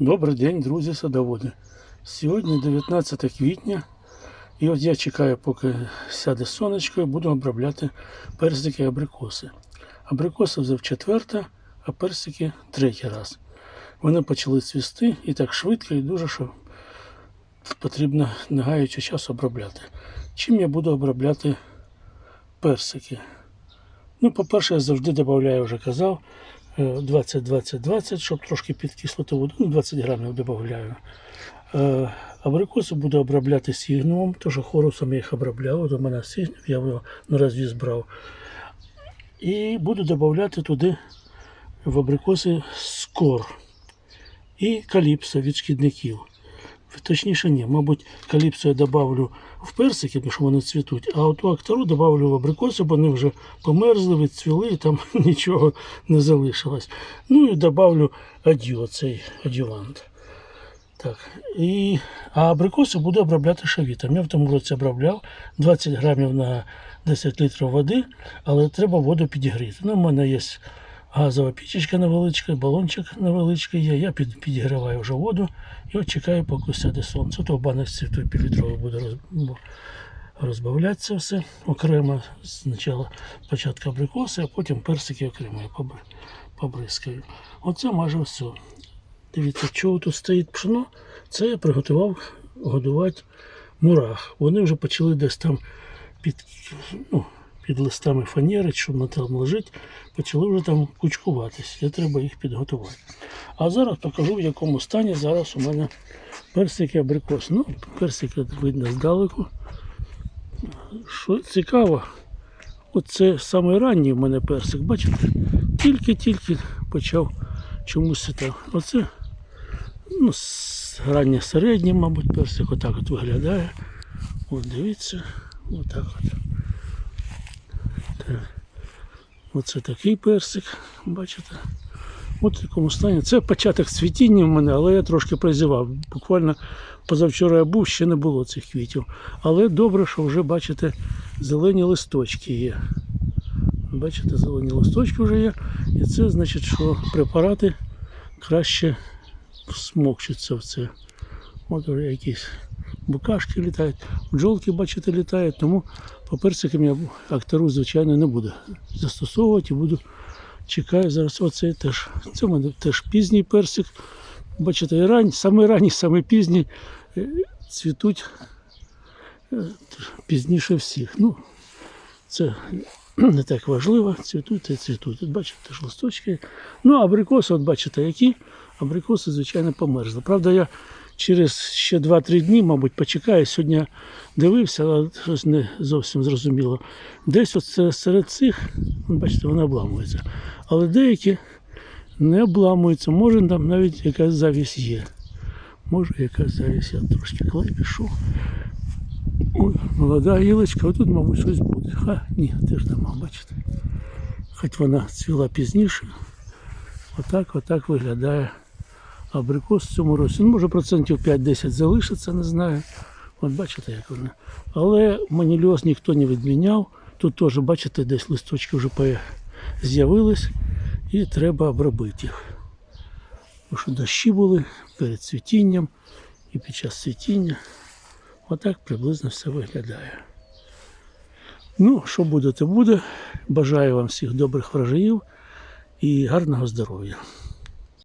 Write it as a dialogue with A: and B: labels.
A: Добрий день, друзі садоводи. Сьогодні 19 квітня, і от я чекаю, поки сяде сонечко, і буду обробляти персики і абрикоси. Абрикоси вже в четверте, а персики третій раз. Вони почали цвісти і так швидко, і дуже що потрібно не час обробляти. Чим я буду обробляти персики? Ну, по-перше, я завжди додаю, вже казав, 20-20-20, щоб трошки підкислити воду, ну 20 грамів додаю. Е, Абрикоси буду обробляти сігнумом, що хорусом я їх обробляв, от у мене сігнум, я його наразі збрав. І буду додати туди в абрикоси скор і каліпса від шкідників. Точніше, ні, мабуть, каліпсо я добавлю в персики, тому що вони цвітуть, а оту актору добавлю в абрикоси, бо вони вже померзли, відцвіли, і там нічого не залишилось. Ну і добавлю адю, цей адювант. Так. І, а абрикоси буду обробляти шавітом. Я в тому році обробляв 20 грамів на 10 літрів води, але треба воду підігріти. Ну, у мене є газова пічечка невеличка, балончик невеличкий є. Я під, підігріваю вже воду і от чекаю, поки сяде сонце. То в баночці той півлітровий буде роз, розбавлятися все окремо. Спочатку початку абрикоси, а потім персики окремо я побризкаю. Оце майже все. Дивіться, чого тут стоїть пшено. Це я приготував годувати мурах. Вони вже почали десь там під, ну, під листами фанери, що на там лежить, почали вже там кучкуватись. Я треба їх підготувати. А зараз покажу, в якому стані зараз у мене персики абрикос. Ну, персики видно здалеку. Що цікаво, оце самий ранній в мене персик, бачите? Тільки-тільки почав чомусь це. Оце ну, раннє середнє, мабуть, персик отак от виглядає. От дивіться, отак от. Так. Оце такий персик, бачите. От в такому стані. Це початок цвітіння в мене, але я трошки прозівав. Буквально позавчора я був, ще не було цих квітів. Але добре, що вже бачите, зелені листочки є. Бачите, зелені листочки вже є. І це значить, що препарати краще смокчуться в це. От вже якісь букашки літають, бджолки, бачите, літають, тому по персикам я актору, звичайно, не буду застосовувати і буду чекаю зараз. Оце теж. Це в мене теж пізній персик. Бачите, і саме ранній, саме пізній е, цвітуть е, пізніше всіх. Ну, це не так важливо, цвітуть і цвітуть. От бачите, теж листочки. Ну, абрикоси, от бачите, які абрикоси, звичайно, померзли. Правда, я через ще 2-3 дні, мабуть, почекаю. Сьогодні дивився, але щось не зовсім зрозуміло. Десь оце серед цих, бачите, вони обламуються. Але деякі не обламуються. Може, там навіть якась завість є. Може, якась завість, я трошки клей пішов. Ой, молода гілочка, отут, мабуть, щось буде. Ха, ні, теж нема, бачите. Хоч вона цвіла пізніше. Отак, отак виглядає абрикос в цьому році. Ну, може, процентів 5-10 залишиться, не знаю. От бачите, як вона. Але манільоз ніхто не відміняв. Тут теж, бачите, десь листочки вже з'явились і треба обробити їх. Тому що дощі були перед цвітінням і під час цвітіння. Отак приблизно все виглядає. Ну, що буде, то буде. Бажаю вам всіх добрих врожаїв і гарного здоров'я.